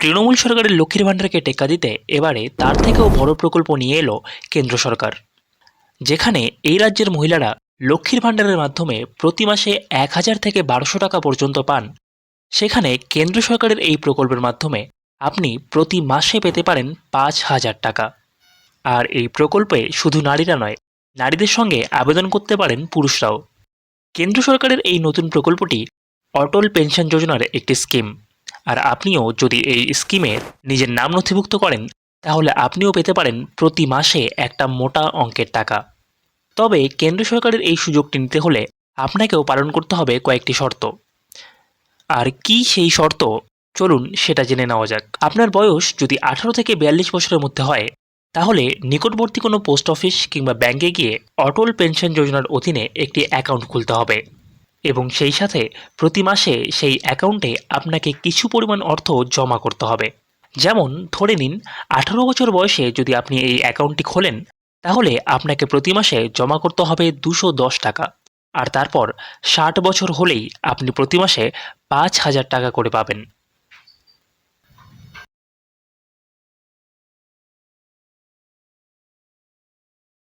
তৃণমূল সরকারের লক্ষ্মীর ভাণ্ডারকে টেক্কা দিতে এবারে তার থেকেও বড় প্রকল্প নিয়ে এলো কেন্দ্র সরকার, যেখানে এই রাজ্যের মহিলারা লক্ষ্মীর ভাণ্ডারের মাধ্যমে প্রতি মাসে এক হাজার থেকে বারোশো টাকা পর্যন্ত পান। সেখানে কেন্দ্র সরকারের এই প্রকল্পের মাধ্যমে আপনি প্রতি মাসে পেতে পারেন পাঁচ হাজার টাকা। আর এই প্রকল্পে শুধু নারীরা নয়, নারীদের সঙ্গে আবেদন করতে পারেন পুরুষরাও। কেন্দ্র সরকারের এই নতুন প্রকল্পটি অটল পেনশন যোজনার একটি স্কিম। আর আপনিও যদি এই স্কিমে নিজের নাম নথিভুক্ত করেন, তাহলে আপনিও পেতে পারেন প্রতি মাসে একটা মোটা অঙ্কের টাকা। তবে কেন্দ্র সরকারের এই সুযোগটি নিতে হলে আপনাকেও পালন করতে হবে কয়েকটি শর্ত। আর কি সেই শর্ত? চলুন সেটা জেনে নেওয়া যাক। আপনার বয়স যদি আঠারো থেকে বিয়াল্লিশ বছরের মধ্যে হয়, তাহলে নিকটবর্তী কোনো পোস্ট অফিস কিংবা ব্যাংকে গিয়ে অটল পেনশন যোজনার অধীনে একটি অ্যাকাউন্ট খুলতে হবে। এবং সেই সাথে প্রতি মাসে সেই অ্যাকাউন্টে আপনাকে কিছু পরিমাণ অর্থ জমা করতে হবে। যেমন, ধরে নিন, আঠারো বছর বয়সে যদি আপনি এই অ্যাকাউন্টটি খোলেন, তাহলে আপনাকে প্রতি মাসে জমা করতে হবে দুশো দশ টাকা। আর তারপর, ষাট বছর হলেই আপনি প্রতি মাসে পাঁচ হাজার টাকা করে পাবেন।